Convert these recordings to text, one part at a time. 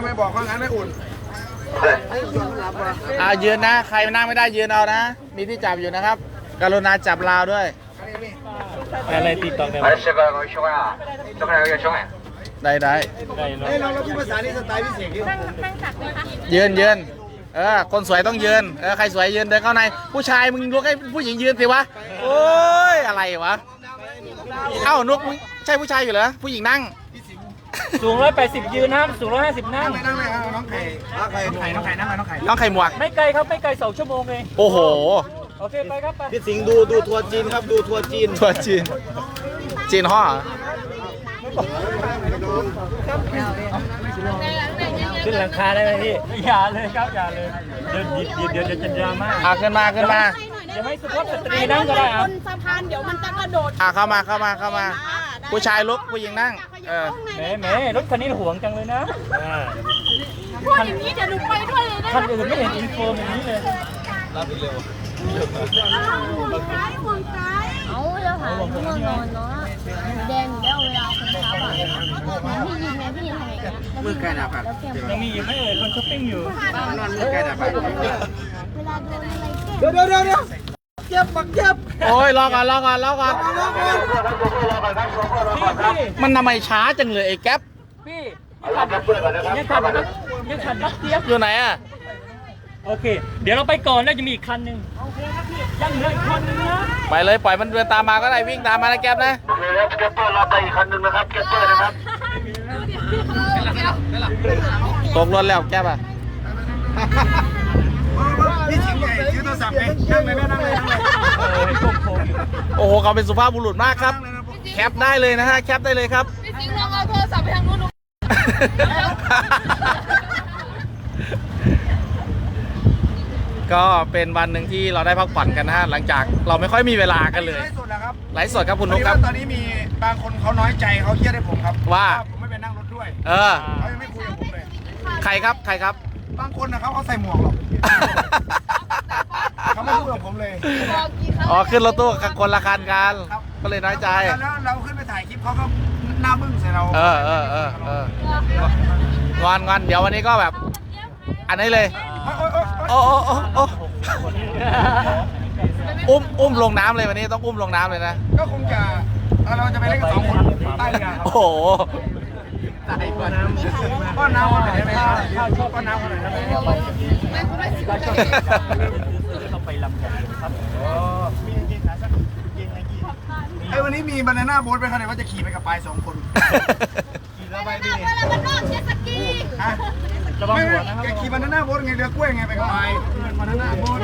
ำไมบอกว่างั้นไม่อุ่น อ่ายืนนะ ใครนั่งไม่ได้ยืนเอานะ มีที่จับอยู่นะครับ กรุณาจับราวด้วย อะไรตีตอกเนี่ย 哎，这个兄弟啊，这个有点凶哎。 ได้ได้ ได้เนอะ เฮ้ยเราเราพูดภาษานี้สไตล์พิเศษดิ ยืนยืนเออ คนสวยต้องยืน เออ ใครสวยยืนเดินเข้าใน ผู้ชายมึงลุกให้ผู้หญิงยืนสิวะ โอ้ย อะไรวะ เอ้านุกมึงใช่ผู้ชายอยู่เหรอ ผู้หญิงนั่ง สูงร้อยแปดสิบยืนนะครับสูงร้อยห้าสิบนั่ง นั่งเลยครับน้องไข่น้องไข่น้องไข่น้องไข่นั่งเลยน้องไข่น้องไข่หมวกไม่ไกลครับไม่ไกลสองชั่วโมงเองโอ้โห โอเคไปครับไปพี่สิงห์ดูดูทัวร์จีนครับดูทัวร์จีนทัวร์จีน จีนห่อเหรอขึ้นหลังคาได้ไหมพี่อย่าเลยครับอย่าเลยเดี๋ยวเดี๋ยวเดี๋ยวเดี๋ยวจะดราม่าอะขึ้นมาขึ้นมาเดี๋ยวให้สุภาพสตรีนั่งก็ได้ครับบนสะพานเดี๋ยวมันจะกระโดดอะเข้ามาเข้ามาเข้ามาอ่าได้ผู้ชายลุกผู้หญิงนั่ง เออแหมแหมรถคันนี้ห่วงจังเลยนะอ่าพูดอย่างนี้เดี๋ยวหนูไปด้วยเลยนะคันอื่นไม่เห็นอินโฟมอย่างนี้เลยห่วงซ้ายห่วงซ้ายเอาแล้วหาที่นอนนอนเนาะแดงอยู่แล้วเวลาคนเช้าอะพี่ยิงไงพี่ยิงทำไงเนี่ยมือไก่ดาบครับแล้วแก้มยังมีอีกไหมเอ่ยคนช้อปปิ้งอยู่นอนมือไก่ดาบเวลาโดนอะไรแก้มเดี๋ยวเดี๋ยวเดี๋ยว เดี๋ยวเจ็บปักเจ็บโอ้ยรอก่อนรอก่อนรอก่อนพี่พี่มันทำไมช้าจังเลยไอ้แก๊ปพี่ขันยังขันยังขันนักเทียบอยู่ไหนอะโอเค เดี๋ยวเราไปก่อนแล้วจะมีอีกคันหนึ่งโอเคครับพี่ยังเหลืออีกคันหนึ่งนะไปเลยปล่อยมันเดินตามมาก็ได้วิ่งตามมานะแก๊ปนะโอเคครับแกปเปอร์รับไปอีกคันหนึ่งนะครับแกปเปอร์นะครับตกรถแล้วแก๊ปอะพี่สิงห์ใหญ่ถือโท รศัพท์ไงนั่งเลยนั่งเลยนั่งเลยเออให้โค้งๆอยู่โอ้โหเขาเป็นสุภาพบุรุษมากครับ แคปได้เลยนะฮะ แคปได้เลยครับ พี่สิงห์ลองเอาโทรศัพท์ไปทางนู้นดูก็เป็นวันหนึ่งที่เราได้พักผ่อนกันนะฮะ หลังจากเราไม่ค่อยมีเวลากันเลยไลฟ์สดแล้วครับไลฟ์สดครับคุณพอนุ๊ดีกคว่ารับ ตอนนี้มีบางคนเขาน้อยใจเขาเครียดให้ผมครับว่า ผมไม่ไปนั่งรถด้วยเออ เขายังไม่คุยกับผมเลย ใครครับ ใครครับ บางคนนะเขาเขาใส่หมวกหรอกเขาไม่พูดกับผมเลยบอกกี่ครั้งอ๋อขึ้นรถตู้กับคนละคันกันก็เลยน้อยใจ แล้วเราขึ้นไปถ่ายคลิปเขาก็หน้าบึ้งใส่เราเออเออเออเอองอนงอนเดี๋ยววันนี้ก็แบบ อันนี้เลยโอ๊ยโอ๊ยโอ๊ยโอ้โอ้โอ้โอ้อุ้มอุ้มลงน้ำเลยวันนี้ต้องอุ้มลงน้ำเลยนะ ก็คงจะเราจะไปเล่นกับสองคนใต้เรือครับโอ้โห ป้อนน้ำคนไหนอยได้ไหมครับป้อนน้ำคนไหนอยได้ไหมก็ชอบเราไปลำกันครับไอ้วันนี้มีบานาน่าโบ๊ทไปขนาดว่าจะขี่ไปกับปายสองคนขี่แล้วไปดิเวลามันนอกเจ็ตสกีฮะระวังไม่หัวไม่นะครับแกขี่บานาน่าโบ๊ทไงเรือกล้วยไงไปกับปายบานาน่าโบ๊ท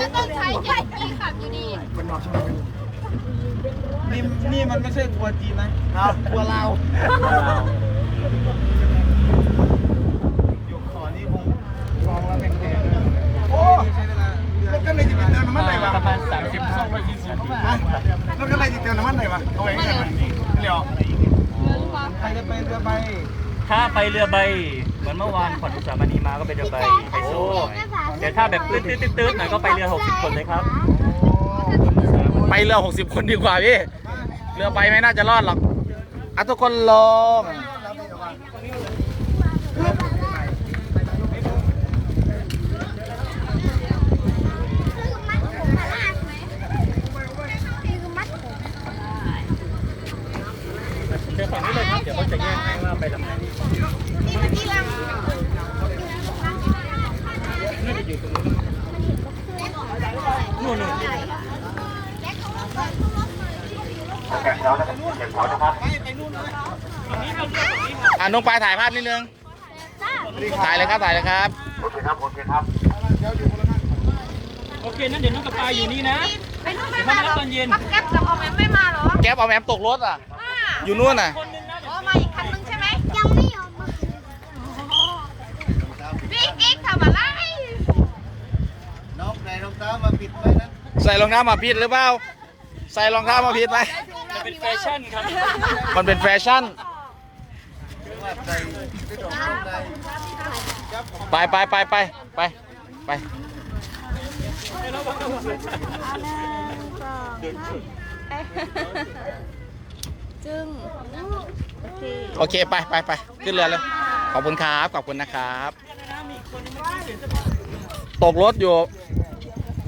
ก็ต้องใช้เจ็ตสกีขับอยู่ดีนี่นี่มั นไม่ใช่ทัวร์จีนนะทัวร์ลาวอยู่ขอนี่คงลองแล้วแพงๆโอ้รถกันเลยจะเป็นเติมน้ำมันไหนวะประมาณสามสิบสองร้อยยี่สิบฮะรถกันเลยจะเติมน้ำมันไหนวะเอาไว้กันมันเดี๋ยวใครจะไปเรือใบถ้าไปเรือใบเหมือนเมื่อวานขวัญอุสามณีมาก็ไปเรือใบไปโซ่แต่ถ้าแบบตื้นตื้นตื้นหน่อยก็ไปเรือหกสิบคนเลยครับ ไปเรือ 60 คนดีกว่าพี่ เรือไปไม่น่าจะรอดหรอกอะทุกคนลงเดี๋ยวฝั่งนี้เลยครับ เดี๋ยวเขาจะแยกให้ว่าไปลำไหนนู่นนู่นแกะแถวนะครับแกะแถวนะครับ อะน้องปลายถ่ายภาพนิดนึง ถ่ายเลยครับ ถ่ายเลยครับ โอเคครับ โอเคครับ โอเคนั้นเดี๋ยวน้องกระปายอยู่นี่นะไปนู่นไม่มาหรอตอนเย็นปักแก๊ปกับออมแอมไม่มาเหรอ แก๊ปเอาแมมตกรถอะอ่าอยู่นู่นน่ะคนนึงนะอ๋อมาอีกคันนึงใช่ไหมยังไม่ยอมมาพี่กิ๊กทำอะไรน้องไหนรองเท้ามาปิดไว้นะใส่รองเท้ามาผิดหรือเปล่า ใส่รองเท้ามาผิดไหมจะ เป็นแฟชั่นครับมันเป็นแฟชั่น ไปไปไปไปไปไปสจึงโอเคโอเคไปไปไปขึ้นเรือเลยขอบคุณครับขอบคุณนะครับตกรถอยู่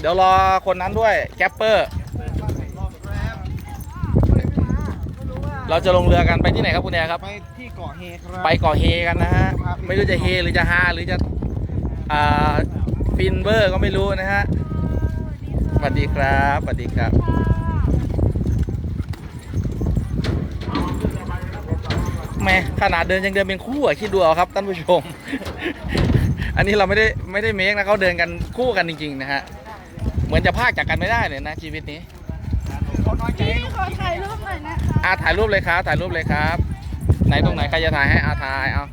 เดี๋ยวรอคนนั้นด้วยแกปเปอร์ เราจะลงเรือกันไปที่ไหนครับคุณแอร์ครับ ไปที่เกาะเฮครับ ไปเกาะเฮกันนะฮะ ไม่รู้จะเฮหรือจะฮาหรือจะอ่าฟินเบอร์ก็ไม่รู้นะฮะสวัสดีครับสวัสดีครับแหม่ขนาดเดินยังเดินเป็นคู่อะคิดดูเอาครับท่านผู้ชม อันนี้เราไม่ได้ไม่ได้เมคนะเขาเดินกันคู่กันจริง ๆ นะฮะ เหมือนจะพากจากกันไม่ได้เลยนะชีวิตนี้ พี่ขอถ่ายรูปหน่อยนะคะ อาถ่ายรูปเลยครับ ถ่ายรูปเลยครับ ไหนตรงไหนใครจะถ่ายให้อาถ่ายเอา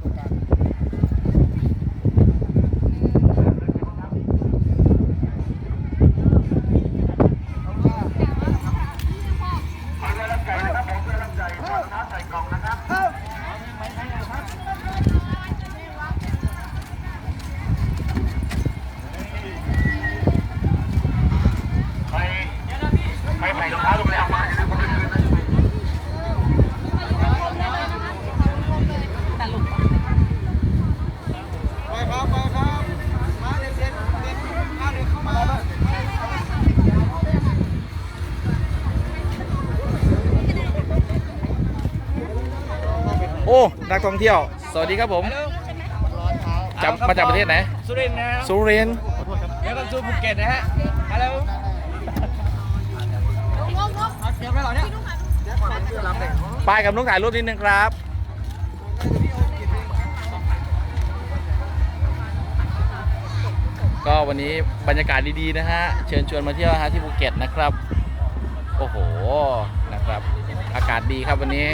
โอ้ นักท่องเที่ยว สวัสดีครับผมจากมาจากประเทศไหน สุรินทร์นะครับสุรินทร์แล้วก็สู่ภูเก็ตนะฮะฮัลโหลเดี๋ยวไปหรอเนี่ยไปกับนุ๊กถ่ายรูปนิดนึงครับก็วันนี้บรรยากาศดีๆนะฮะ เชิญชวนมาเที่ยวนะฮะที่ภูเก็ตนะครับ โอ้โห นะครับ อากาศดีครับวันนี้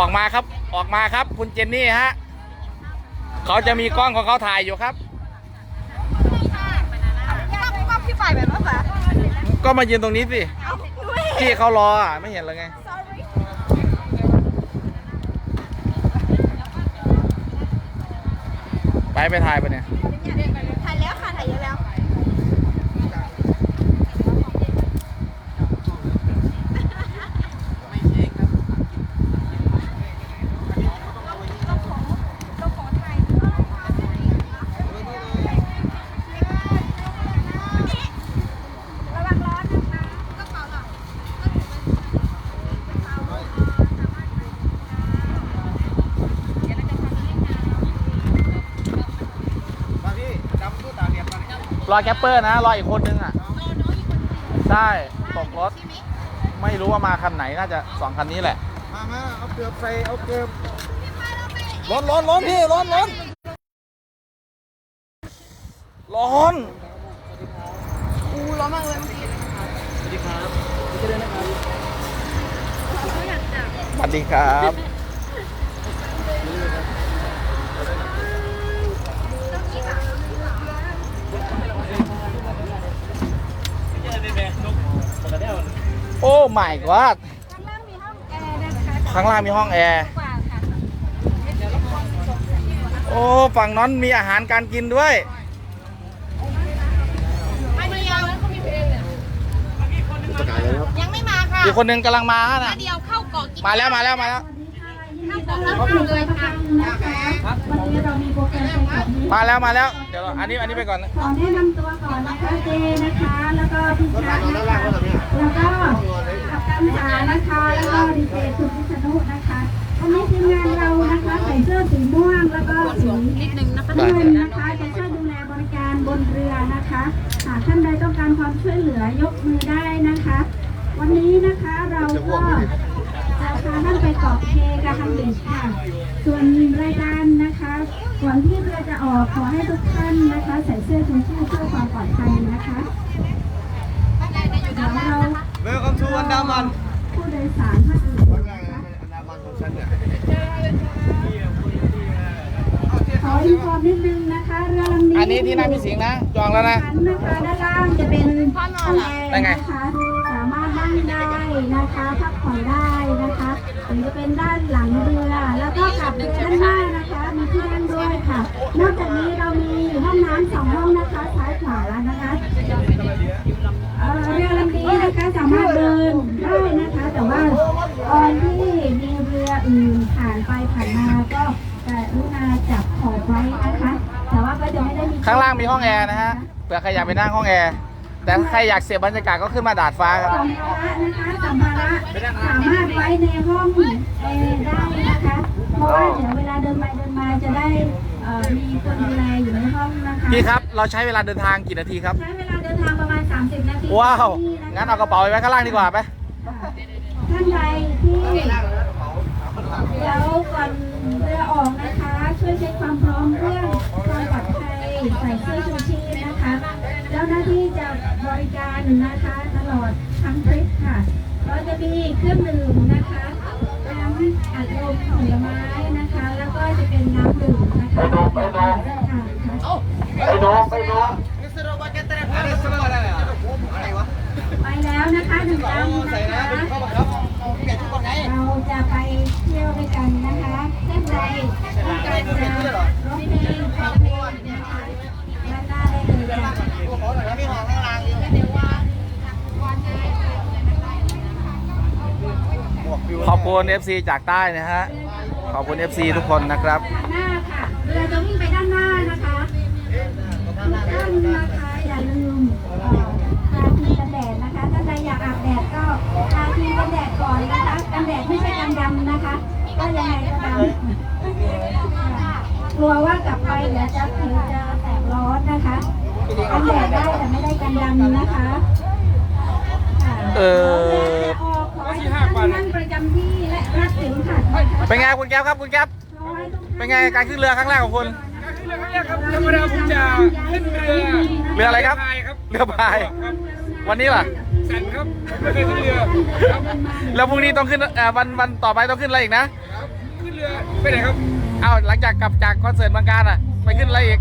อะออกมาครับ ออกมาครับ คุณเจนนี่ฮะเขาจะมีกล้องของเขาถ่ายอยู่ครับ ก็พี่ฝ่ายแบบว่าก็มายืนตรงนี้สิเอาไม่พี่เขารออะไม่เห็นเลยไงไปไปถ่ายไปะเนี่ยถ่ายแล้วค่ะถ่ายเยอะแล้ว ระวังร้อนนะคะกระเป๋าหลัง มาพี่ดำตู้ตาเรียบมาเนี่ย รอแกปเปอร์นะ รออีกคนนึงอะ ใช่ ตกรถ ไม่รู้ว่ามาคันไหน น่าจะสองคันนี้แหละ มามาเอาเกือบใส่เอาเกือบร้อนร้อนร้อนพี่ร้อนร้อนร้อนอู้ร้อนมากเลยเมื่อกี้สวัสดีครับ โอ้ my god ข้างล่างมีห้องแอร์นะคะข้างล่างมีห้องแอร์กว่าค่ะโอ้ฝั่งนั้นมีอาหารการกินด้วย ไม่มียังเขามีเพลงเนี่ยยังไม่มาค่ะอีกคนนึงกำลังมาฮะมานะเดียวเข้าเกาะกินมาแล้วมาแล้วมาแล้ว มีโปรแกรมไปกับนี้มาแล้วมาแล้ว เดี๋ยวอันนี้อันนี้ไปก่อนนะขอแนะนำตัวก่อนนะคะเจนะคะ แล้วก็พี่ชัดนะคะแล้วก็กัปตันสานะคะ แล้วก็ดีเจสุพิษณุนะคะวันนี้ทีมงานเรานะคะใส่เสื้อสีม่วงแล้วก็สีนิดนึงนะคะน้ำเงินนะคะจะช่วยดูแลบริการบนเรือนะคะหากท่านใดต้องการความช่วยเหลือยกมือได้นะคะ วันนี้นะคะเราก็ จะพาท่านไปเกาะเคกาฮัมบีชค่ะ ส่วนรายการนะคะก่อนที่เรือจะออกขอให้ทุกท่านนะคะ ใส่เสื้อชูชีพเพื่อความปลอดภัยนะคะเดี๋ยวเราเวลคัมทูอันดามันผู้โดยสารท่านอื่นนะคะอันดามันของฉันเนี่ยขออินฟอร์มนิดนึงนะคะเรือลำนี้อันนี้ที่นั่งพี่สิงห์นะ จองแล้วนะชั้นนะคะด้านล่างจะเป็นห้องแอร์ได้ไงนะคะ นะคะพักผ่อนได้นะคะหรือจะเป็นด้านหลังเรือ แล้วก็กลับเรือด้านหน้านะคะ มีที่นั่งด้วยค่ะ นอกจากนี้เรามีห้องน้ำสองห้องนะคะซ้ายขวานะคะเอ่อเรือลำนี้นะคะสามารถเดินได้นะคะ แต่ว่าตอนที่มีเรืออื่นผ่านไปผ่านมาก็กรุณาจับขอบไว้นะคะ แต่ว่าก็จะไม่ได้มีข้างล่างมีห้องแอร์นะฮะเผื่อใครอยากไปนั่งห้องแอร์ แต่ถ้าใครอยากเสียบรรยากาศก็ขึ้นมาดาดฟ้าครับสัมภาระนะคะสัมภาระสามารถไว้ในห้องแอร์ได้นะคะ เพราะว่าเดี๋ยวเวลาเดินไปเดินมาจะได้เอ่อมีคนดูแลอยู่ในห้องนะคะพี่ครับ เราใช้เวลาเดินทางกี่นาทีครับ ใช้เวลาเดินทางประมาณ 30 นาทีว้าว ที่ะคะงั้นเอากระเป๋าไปไว้ข้างล่างดีกว่าไป ท่านใดที่เดี๋ยวก่อนเรือออกนะคะ ช่วยเช็คความพร้อมเรื่องความปลอดภัยใส่เสื้อชูชีพนะคะ เจ้าหน้าที่จะบริการนะคะตลอดทั้งทริปค่ะเราจะมีเครื่องดื่มนะคะน้ำอัดลมผลไม้นะคะ แล้วก็จะเป็นน้ำดื่มนะคะไปดูไปดูค่ะไปดูไปดูไปแล้วนะคะหนึ่งลำนะคะเราจะไปเที่ยวด้วยกันนะคะท่านใดต้องการจะร้องเพลงขอเพลงนะคะด้านหน้าได้เลยจ้ะ ข อบคุณ FC จากใต้นะฮะ ขอบคุณ FC ทุกคนนะครับ ด้านหน้าค่ะเรือจะวิ่งไปด้านหน้านะคะทุกท่านนะคะอย่าลืมเอ่อทาครีมกันแดดนะคะท่านใดอยากอาบแดดก็ทาครีมกันแดดก่อนนะคะกันแดดไม่ใช่กันดำนะคะ ก็ยังไงก็ตามกลัวว่ากลับไปเดี๋ยวจะผิวจะแสบร้อนนะคะกันแดดได้แต่ไม่ได้กันดำนะคะค่ะเออ ขอให้ทุกท่านนั่งประจำที่และรัดเข็มขัดนะคะเป็นไงคุณแก๊ปครับคุณแก๊ปเป็นไงการขึ้นเรือครั้งแรกของคุณธรรมดาผมจะขึ้นเรือเรืออะไรครับพายครับเรือพายวันนี้ล่ะสันครับไม่เคยขึ้นเรือครับแล้วพรุ่งนี้ต้องขึ้นเอ่อวันวันต่อไปต้องขึ้นอะไรอีกนะขึ้นเรือไปไหนครับเอ้าหลังจากกลับจากคอนเสิร์ตบางการอะไปขึ้นอะไรอีก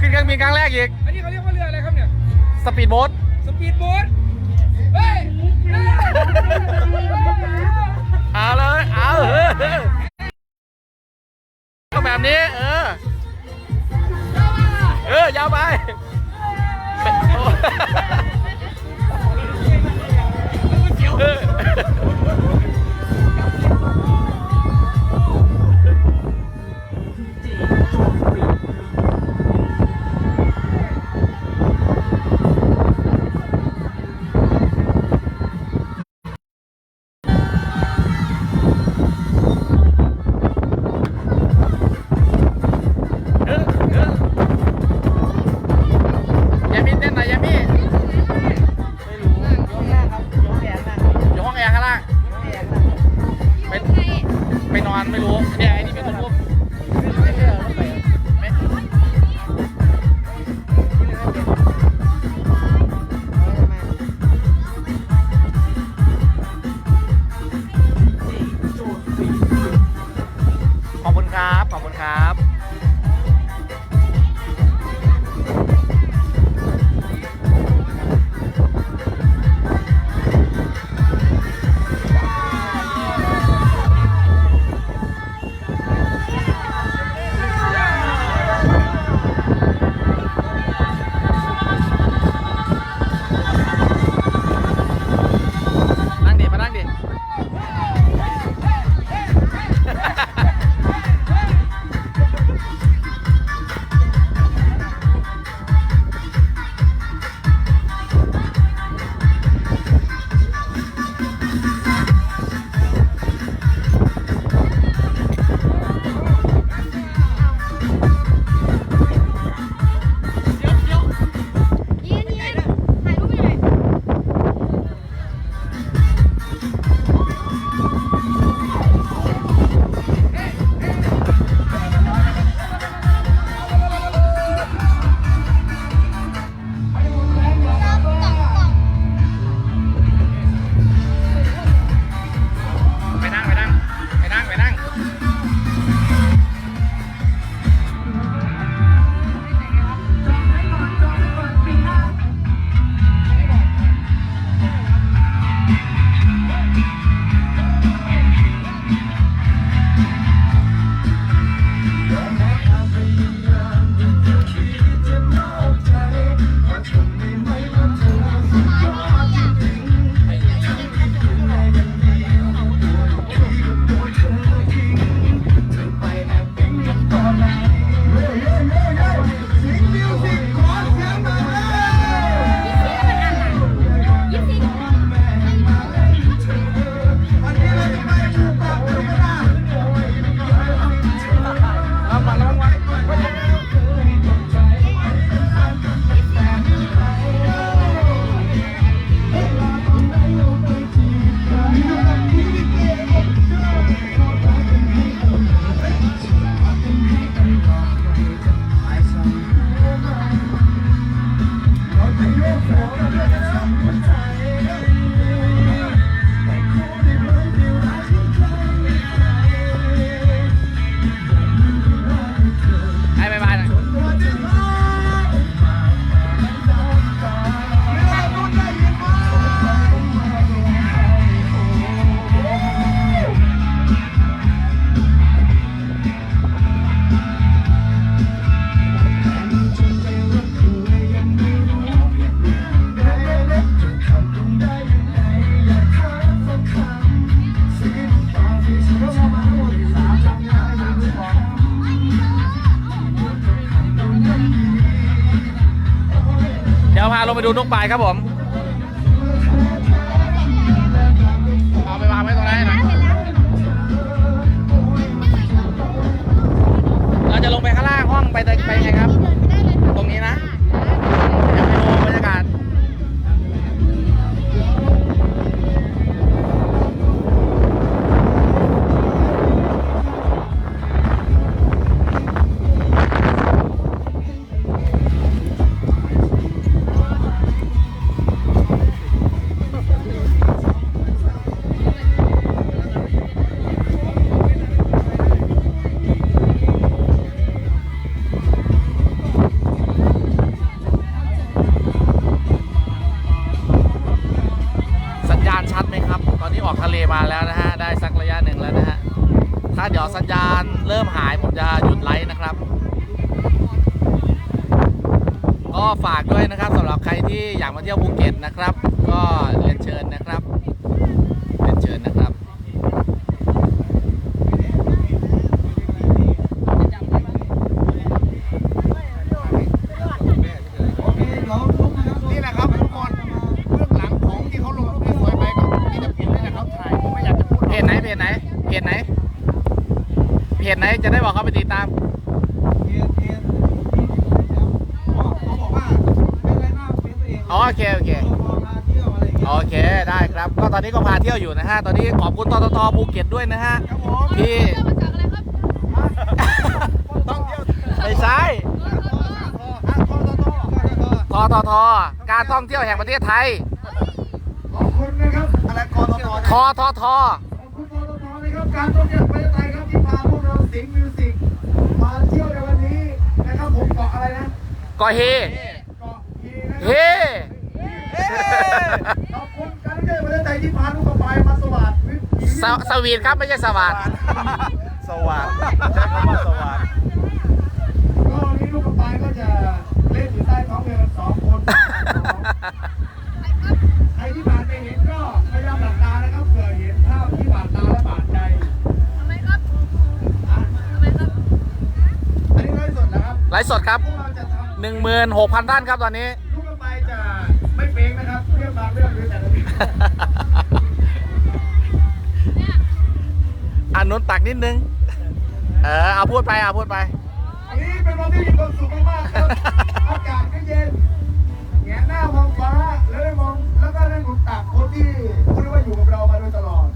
ขึ้นเครื่องบินครั้งแรกอีกอันนี้เขาเรียกว่าเรืออะไรครับเนี่ยสปีดโบ๊ทสปีดโบ๊ท เอาเลย เอาเออเอาแบบนี้ เออ เออยาวไปเออ ดูนกปลายครับผม เดี๋ยวสัญญาณเริ่มหายผมจะหยุดไลฟ์นะครับ ก็ฝากด้วยนะครับสำหรับใครที่อยากมาเที่ยวภูเก็ตนะครับ ก็เรียนเชิญนะครับเรียนเชิญนะครับ นี่แหละครับทุกคนเบื้องหลังของที่เขาลงรูปที่สวยไปกับที่จะผิดนี่แหละครับถ่ายผมไม่อยากจะพูด เพจไหนเพจไหนเพจไหนเพ จะได้บอกเขาไปติดตามเทียนเทียนเขาบอกว่าเป็นไรหน้าเป็นตัวเองอ๋อโอเคโอเค พอมาเที่ยวอะไรอย่างเงี้ยโอเคได้ครับ ก็ตอนนี้ก็พาเที่ยวอยู่นะฮะ ตอนนี้ขอบคุณตตทภูเก็ตด้วยนะฮะครับผมที่เที่ยวมาจากอะไรครับต้องเที่ยวไม่ใช่อะทอทอทอทอทอทททการท่องเที่ยวแห่งประเทศไทยขอบคุณนะครับอะไรกทททททขอบคุณกททนะครับการท่องเที่ยวประเทศ สิงห์มิวสิกมาเที่ยวในวันนี้นะครับผมเกาะอะไรนะก็เฮ เกาะพีนะคเฮ รับขอบคุณการท่องเที่ยวแห่งประเทศไทยที่พาลูกกระบายมาสวัสดิ์วิถีสวสวีทครับไม่ใช่สวัสดสวัสดิ์ใช้คำว่าสวัสดิ์ก็วันนี้ลูกกระบายก็จะเล่นอยู่ใต้ท้องเรือกันสองคน ไลฟ์สดครับพวกเราจะทำ16,000ท่านครับตอนนี้ลูกกระบายจะไม่เป้งนะครับเรื่องบางเรื่องหรือแต่ละเรื่องอันนุนตักนิดนึง เออเอาพูดไปเอาพูดไปวันนี้เป็นวันที่มีความสุขมากๆครับอากาศก็เย็นแงนหน้ามองฟ้าแล้วได้มองแล้วก็ได้หนุนตักคนที่พูดได้ว่าอยู่กับเรามาโดยตลอด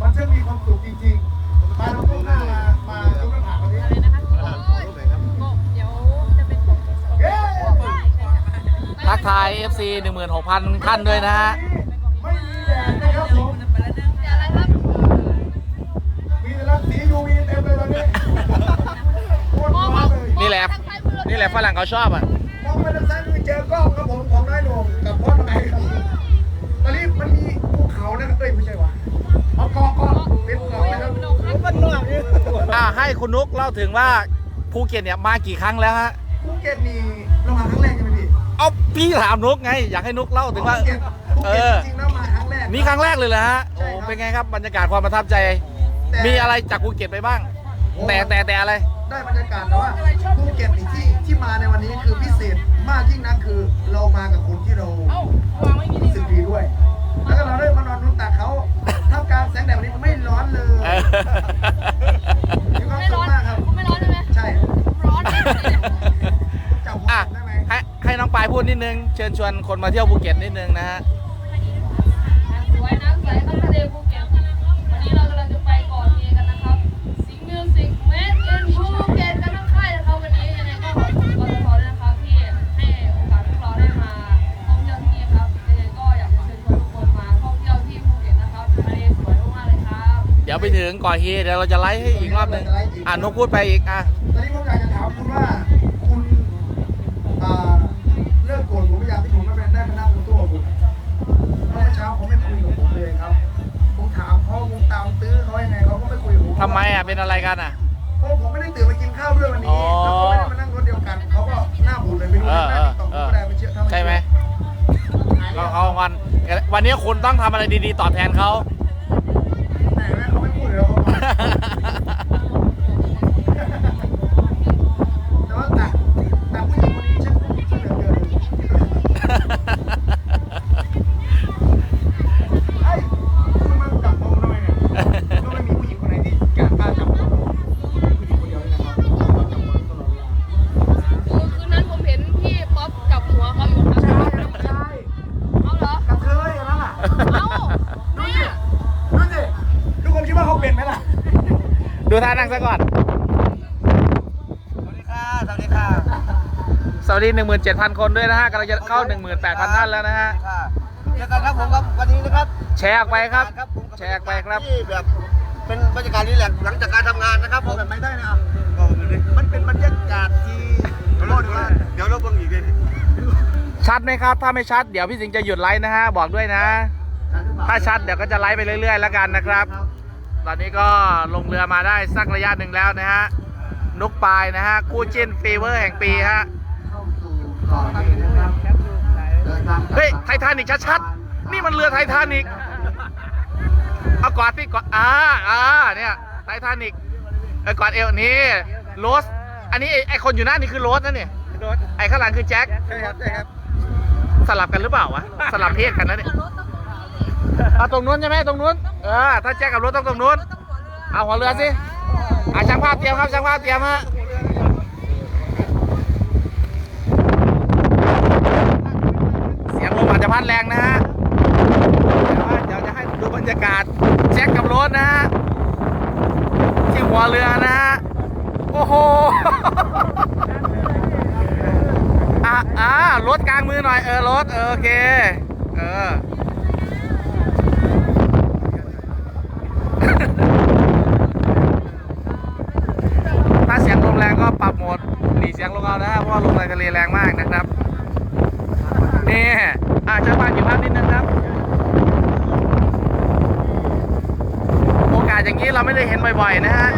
มันช่างมีความสุขจริงๆมาเราก้มหน้า ทักทาย FC 16,000 ท่านด้วยนะฮะไม่มีแดดนะครับผมเดี๋ยวอะไรครับมีแต่รังสี UV เต็มเลยตอนนี้โคตรร้อนเลยนี่แหละ นี่แหละฝรั่งเขาชอบอะมองไปทางซ้ายมือเจอกล้องครับผมของนายโหน่งกับพ่อทนายครับตอนนี้มันมีภูเขานะครับเอ้ยไม่ใช่วะเอาเกาะเกาะเป็นเกาะนะครับมันนอกนี่อ่าให้คุณนุกเล่าถึงว่าภูเก็ตเนี่ยมากี่ครั้งแล้วฮะภูเก็ตนี่เรามาครั้งแรกใช่ไหมพี่ เอาพี่ถามนุกไง อยากให้นุกเล่าถึงว่าภูเก็ตภูเอเก็ตอจริงๆแล้วมาครั้งแรก นี่ครั้งแรกเลยเหรอฮะใช่โอ้ครับ เป็นไงครับบรรยากาศความประทับใจ แต่มีอะไรจากภูเก็ตไปบ้าง แต่แต่แต่อะไร ได้บรรยากาศแต่ว่าภูเก็ตนี่ที่ที่มาในวันนี้คือพิเศษมากยิ่งนักคือเรามากับคนที่เรารู้สึกดีด้วย แล้วก็เราได้มานอนนุนตักเขาท่ามกลางแสงแดดวันนี้ไม่ร้อนเลยเออ มีความไม่สุร้ขอนมากครับ ไม่ร้อนใช่ไหมใช่ ร้อนะให้ให้น้องปายพูดนิดนึง เชิญชวนคนมาเที่ยวภูเก็ตนิดนึงนะฮะสวยนะสวยต้องทะเลภูเก็ตวันนี้เรากำลังจะไปก่อเมีกันนะครับ สิงห์มิวสิกเมสเอ็นภูเก็ตกันทั้งค่ายนะครับวันนี้ยังไงก็ขอบคุณนะครับที่ให้โอกาสพวกเราได้มาเที่ยวที่นี่ครับยังไงก็อยากเชิญชวนทุกคนมาเที่ยวที่ภูเก็ตนะครับทะเลสวยมากๆเลยครับ เดี๋ยวไปถึงก่อเฮเดี๋ยวเราจะไลฟ์ให้อีกรอบหนึ่งอะนกพูดไปอีกอะ ทำไมอะเป็นอะไรกันอะ เพราะผมไม่ได้ตื่นมากินข้าวด้วยวันนี้อ๋อแล้วเขาไม่ได้มานั่งรถเดียวกันเขาก็หน้าบูดเลยไปดูเอในอหน้าเออติ๊กต็อกเออก็ได้ไม่เชื่อถ้าไม่ใช่ไหมเชื่อก็เขาวันวันนี้คุณต้องทำอะไรดีๆตอบแทนเขา ดูท่านั่งซะก่อน สวัสดีค่ะ สวัสดีค่ะสวัสดี 17,000 คนด้วยนะฮะกำลังจะเข้า 18,000 ท่านแล้วนะฮะเจอกันครับผมครับวันนี้นะครับแชร์ออกไปครับครับผมแชร์ออกไปครับ ที่แบบเป็นบรรยากาศนี่แหละหลังจากการทำงานนะครับผมแบบไม่ได้นะมันเป็นบรรยากาศที่เดี๋ยวเราดูนะเดี๋ยวเราเบิ่งอีกเลยชัดไหมครับ ถ้าไม่ชัด เดี๋ยวพี่สิงห์จะหยุดไลฟ์นะฮะ บอกด้วยนะ ถ้าชัดเดี๋ยวก็จะไลฟ์ไปเรื่อยๆ แล้วกันนะครับ ตอนนี้ก็ลงเรือมาได้สักระยะหนึ่งแล้วนะฮะนุกปายนะฮะคู่จิ้นฟีเวอร์แห่งปีฮะเฮ้ยไททานิกชัดๆนี่มันเรือไททานิกเอากอดสิกอดอ่าอ่าเนี่ยไททานิกเออกอดเอวนี่โรสอันนี้ไอ้ไอคนอยู่หน้านี่คือโรสนะเนี่ยไอข้างหลังคือแจ็คใช่ครับใช่ครับสลับกันหรือเปล่าวะสลับเพศกันนะเนี่ย เอาตรงนู้นใช่ไหมตรงนู้นเออถ้าแจ็คกับรถต้องตรงนู้นเอาหัวเรือสิอะช่างภาพเตรียมครับช่างภาพเตรียมฮะเสียงลมอาจจะพัดแรงนะฮะแต่ว่าเดี๋ยวจะให้ดูบรรยากาศแจ็คกับรถนะฮะที่หัวเรือนะฮะโอ้โหอะอ่ารถกลางมือหน่อยเออรถเออโอเค เออ ถ้าเสียงลมแรงก็ปรับโหมด หลีเสียงลงเอานะฮะเพราะว่าลมในทะเลแรงมากนะครับนี่อะช่างภาพเก็บภาพนิดนึงครับ โอกาสอย่างนี้เราไม่ได้เห็นบ่อยๆนะฮะ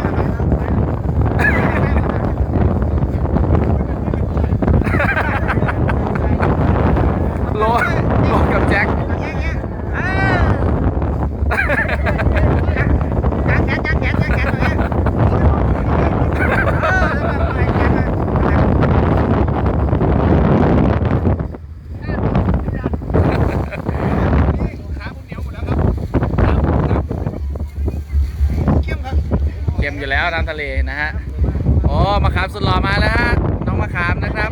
โรดโรดกับแจ็คเค็มอยู่ แล้วตามทะเลนะฮะโอ้มะขามสุดหล่อมาแล้วฮะขามนะครับ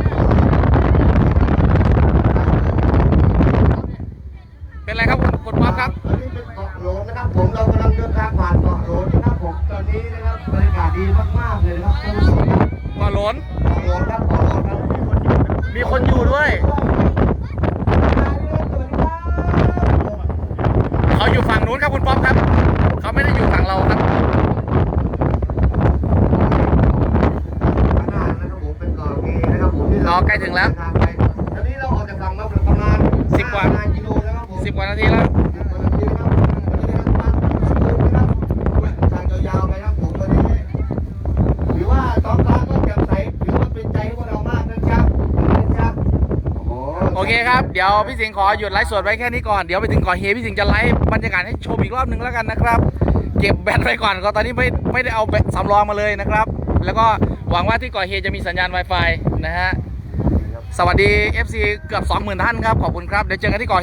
เป็นไรครับคุณคุณป๊อปครับ อันนี้เป็นเกาะโหลนนะครับผมเรากำลังเดินทางผ่านเกาะโหลนนะครับผมตอนนี้นะครับบรรยากาศดีมากๆเลยนะครับท่านผู้ชมครับ ก่อหลน เกาะโหลนครับเกาะโหลนครับ มีคนอยู่ด้วย เขาอยู่ฝั่งนู้นครับคุณป๊อปครับ เขาไม่ได้อยู่ฝั่งเราครับ ข้างหน้านะครับผมเป็นเกาะเกนะครับผมที่ อ๋อใกล้ถึงแล้ว เดินทางไปตอนนี้เราออกจากฝั่งมาประมาณ สิบกว่า ห้กิโลแล้วครับผม สิบกว่านาทีแล้ว สิบกว่านาทีนะครับวันนี้นะครับบ้านสมุทรนะครับทางยาวๆไปครับผมวันนี้ถือว่าท้องฟ้าก็แจ่มใสถือว่าเป็นใจให้พวกเรามากนะครับนะครับโอ้โห โอ เดี๋ยวพี่สิงห์ขอหยุดไลฟ์สดไว้แค่นี้ก่อน เดี๋ยวไปถึงก่อเฮพี่สิงห์จะไลฟ์บรรยากาศให้ชมอีกรอบหนึ่งแล้วกันนะครับ เก็บแบตไว้ก่อนก็ตอนนี้ไม่ไม่ได้เอาแบตสำรองมาเลยนะครับ แล้วก็หวังว่าที่ก่อเฮจะมีสัญญาณ Wi-Fi นะฮะ สวัสดี FC เกือบ 20,000 ท่านครับ ขอบคุณครับ เดี๋ยวเจอกันที่ก่อเฮ